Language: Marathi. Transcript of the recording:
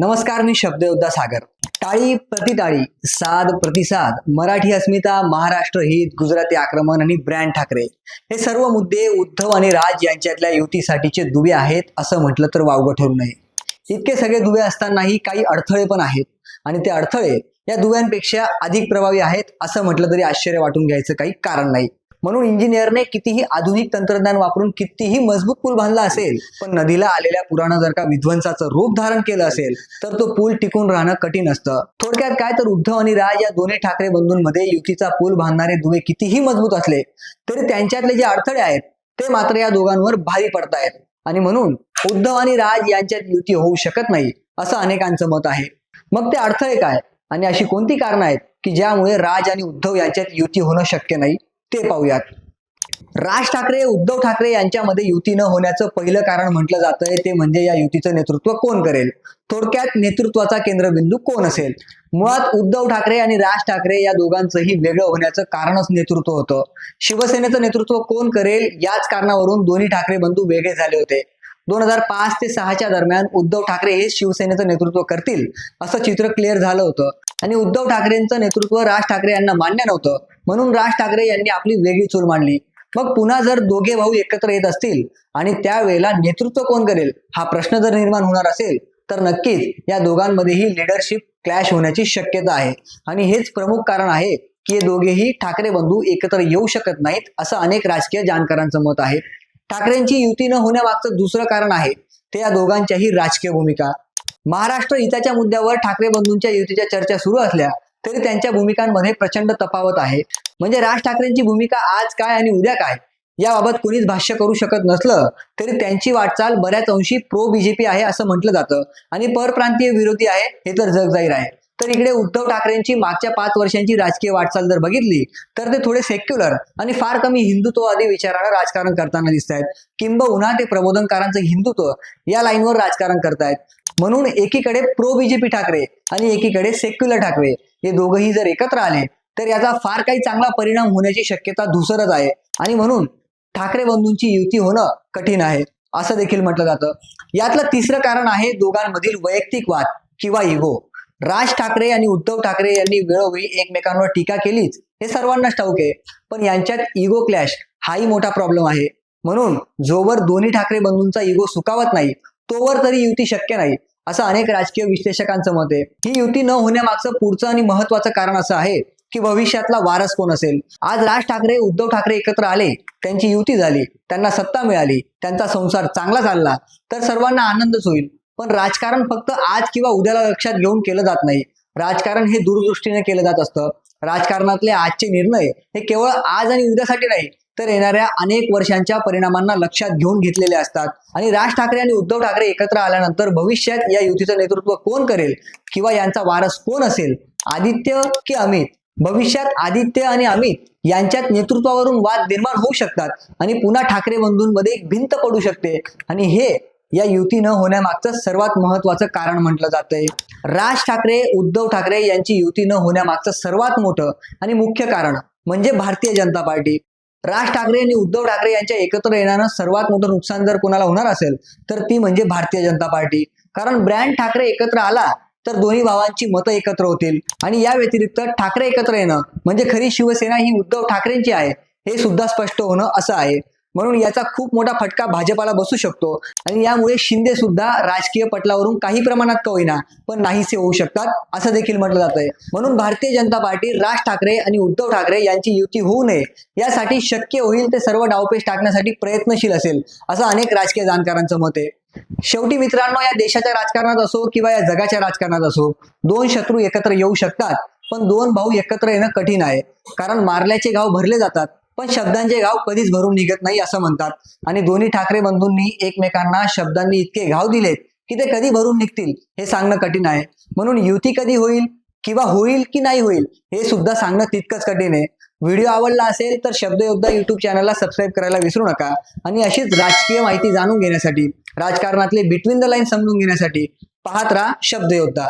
नमस्कार मी शब्दयोद्धा सागर. टाळी प्रतिटाळी साद प्रतिसाद मराठी अस्मिता महाराष्ट्र हित गुजराती आक्रमण आणि ब्रँड ठाकरे. हे सर्व मुद्दे उद्धव आणि राज यांच्यातल्या युतीसाठीचे दुवे आहेत असं म्हटलं तर वावगं ठरू नये. इतके सगळे दुवे असतानाही काही अडथळे पण आहेत. आणि ते अडथळे या दुव्यांपेक्षा अधिक प्रभावी आहेत असं म्हटलं तरी आश्चर्य वाटून घ्यायचं काही कारण नाही. म्हणून इंजिनियरने कितीही आधुनिक तंत्रज्ञान वापरून कितीही मजबूत पूल बांधला असेल पण नदीला आलेल्या पुरानं जर का विध्वंसाचं रूप धारण केलं असेल तर तो पूल टिकून राहणं कठीण असतं. थोडक्यात काय तर उद्धव आणि राज या दोन्ही ठाकरे बंधूंमध्ये युतीचा पूल बांधणारे दुवे कितीही मजबूत असले तरी त्यांच्यातले जे अडथळे आहेत ते मात्र या दोघांवर भारी पडतायत आणि म्हणून उद्धव आणि राज यांच्यात युती होऊ शकत नाही असं अनेकांचं मत आहे. मग ते अडथळे काय? आणि अशी कोणती कारणं आहेत की ज्यामुळे राज आणि उद्धव यांच्यात युती होणं शक्य नाही? ते पाहूयात. राज ठाकरे उद्धव ठाकरे यांच्यामध्ये युती न होण्याचं पहिलं कारण म्हटलं जातंय ते म्हणजे या युतीचं नेतृत्व कोण करेल? थोडक्यात नेतृत्वाचा केंद्रबिंदू कोण असेल? मुळात उद्धव ठाकरे आणि राज ठाकरे या दोघांचंही वेगळं होण्याचं कारणच नेतृत्व होतं. शिवसेनेचं नेतृत्व कोण करेल? याच कारणावरून दोन्ही ठाकरे बंधू वेगळे झाले होते. दोन हजार पाच ते सहाच्या दरम्यान उद्धव ठाकरे हे शिवसेनेचं नेतृत्व करतील असं चित्र क्लिअर झालं होतं. आणि उद्धव ठाकरेंचं नेतृत्व राज ठाकरे यांना मान्य नव्हतं. म्हणून राज ठाकरे यांनी आपली वेगळी चूल मांडली. मग पुन्हा जर दोघे भाऊ एकत्र येत असतील आणि त्यावेळेला नेतृत्व कोण करेल हा प्रश्न जर निर्माण होणार असेल तर नक्कीच या दोघांमध्येही लिडरशिप क्लॅश होण्याची शक्यता आहे. आणि हेच प्रमुख कारण आहे की हे दोघेही ठाकरे बंधू एकत्र येऊ शकत नाहीत असं अनेक राजकीय जाणकारांचं मत आहे. ठाकरेंची युती न होण्यामागचं दुसरं कारण आहे ते या दोघांच्याही राजकीय भूमिका. महाराष्ट्र हिताच्या मुद्द्यावर ठाकरे बंधूंच्या युतीच्या चर्चा सुरू असल्या तरी त्यांच्या भूमिकांमध्ये प्रचंड तफावत आहे. म्हणजे राज ठाकरेंची भूमिका आज काय आणि उद्या काय याबाबत कोणीच भाष्य करू शकत नसलं तरी त्यांची वाटचाल बऱ्याच अंशी प्रो बीजेपी आहे असं म्हटलं जातं. आणि परप्रांतीय विरोधी आहे हे तर जगजाहीर आहे. तर इकडे उद्धव ठाकरेंची मागच्या पाच वर्षांची राजकीय वाटचाल जर बघितली तर ते थोडे सेक्युलर आणि फार कमी हिंदुत्ववादी विचारानं राजकारण करताना दिसत आहेत किंबहुना ते प्रबोधनकारांचं हिंदुत्व या लाईनवर राजकारण करतायत. म्हणून एकीकडे प्रो बीजेपी ठाकरे आणि एकीकडे सेक्युलर ठाकरे हे दोघंही जर एकत्र आले तर याचा फार काही चांगला परिणाम होण्याची शक्यता धुसरच आहे. आणि म्हणून ठाकरे बंधूंची युती होणं कठीण आहे असं देखील म्हटलं जातं. यातलं तिसरं कारण आहे दोघांमधील वैयक्तिक वाद किंवा इगो राज ठाकरे आणि उद्धव ठाकरे यांनी वेळोवेळी एकमेकांवर टीका केलीच हे सर्वांनाच ठाऊक आहे. पण यांच्यात इगो क्लॅश हाही मोठा प्रॉब्लेम आहे. म्हणून जोवर दोन्ही ठाकरे बंधूंचा इगो सुकावत नाही तोवर तरी युती शक्य नाही असं अनेक राजकीय विश्लेषकांचं मत आहे. ही युती न होण्यामागचं पुढचं आणि महत्वाचं कारण असं आहे की भविष्यातला वारस कोण असेल? आज राज ठाकरे उद्धव ठाकरे एकत्र आले त्यांची युती झाली त्यांना सत्ता मिळाली त्यांचा संसार चांगला चालला तर सर्वांना आनंदच होईल. पण राजकारण फक्त आज किंवा उद्याला लक्षात घेऊन केलं जात नाही. राजकारण हे दूरदृष्टीने केलं जात असतं. राजकारणातले आजचे निर्णय हे केवळ आज आणि उद्यासाठी नाही तर येणाऱ्या अनेक वर्षांच्या परिणामांना लक्षात घेऊन घेतलेले असतात. आणि राज ठाकरे आणि उद्धव ठाकरे एकत्र आल्यानंतर भविष्यात या युतीचं नेतृत्व कोण करेल किंवा यांचा वारस कोण असेल? आदित्य की अमित? भविष्यात आदित्य आणि अमित यांच्यात नेतृत्वावरून वाद निर्माण होऊ शकतात आणि पुन्हा ठाकरे बंधूंमध्ये एक भिंत पडू शकते. आणि हे या युती न होण्यामागचं सर्वात महत्वाचं कारण म्हटलं जातंय. राज ठाकरे उद्धव ठाकरे यांची युती न होण्यामागचं सर्वात मोठं आणि मुख्य कारण म्हणजे भारतीय जनता पार्टी. राज ठाकरे आणि उद्धव ठाकरे यांच्या एकत्र येण्यानं सर्वात मोठं नुकसान जर कोणाला होणार असेल तर ती म्हणजे भारतीय जनता पार्टी. कारण ब्रँड ठाकरे एकत्र आला तर दोन्ही भावांची मतं एकत्र होतील. आणि या व्यतिरिक्त ठाकरे एकत्र येणं म्हणजे खरी शिवसेना ही उद्धव ठाकरेंची आहे हे सुद्धा स्पष्ट होणं असं आहे. म्हणून याचा खूप मोठा फटका भाजपाला बसू शकतो. आणि यामुळे शिंदे सुद्धा राजकीय पटलावरून काही प्रमाणात का होईना पण नाहीसे होऊ शकतात असं देखील म्हटलं जात आहे म्हणून भारतीय जनता पार्टी राज ठाकरे आणि उद्धव ठाकरे यांची युती होऊ नये यासाठी शक्य होईल ते सर्व डावपेच टाकण्यासाठी प्रयत्नशील असेल असं अनेक राजकीय जाणकारांचं मत आहे. शेवटी मित्रांनो या देशाच्या राजकारणात असो किंवा या जगाच्या राजकारणात असो दोन शत्रू एकत्र येऊ शकतात पण दोन भाऊ एकत्र येणं कठीण आहे. कारण मारल्याचे गाव भरले जातात पण शब्दांचे गाव कधीच भरून निघत नाही असं म्हणतात. आणि दोन्ही ठाकरे बंधूंनी एकमेकांना शब्दांनी इतके घाव दिलेत की ते कधी भरून निघतील हे सांगणं कठीण आहे. म्हणून युती कधी होईल किंवा होईल की नाही होईल हे सुद्धा सांगणं तितकंच कठीण आहे. व्हिडिओ आवडला असेल तर शब्दयोद्धा युट्यूब चॅनलला सबस्क्राईब करायला विसरू नका. आणि अशीच राजकीय माहिती जाणून घेण्यासाठी राजकारणातले बिटवीन द लाईन समजून घेण्यासाठी पाहत राहा शब्दयोद्धा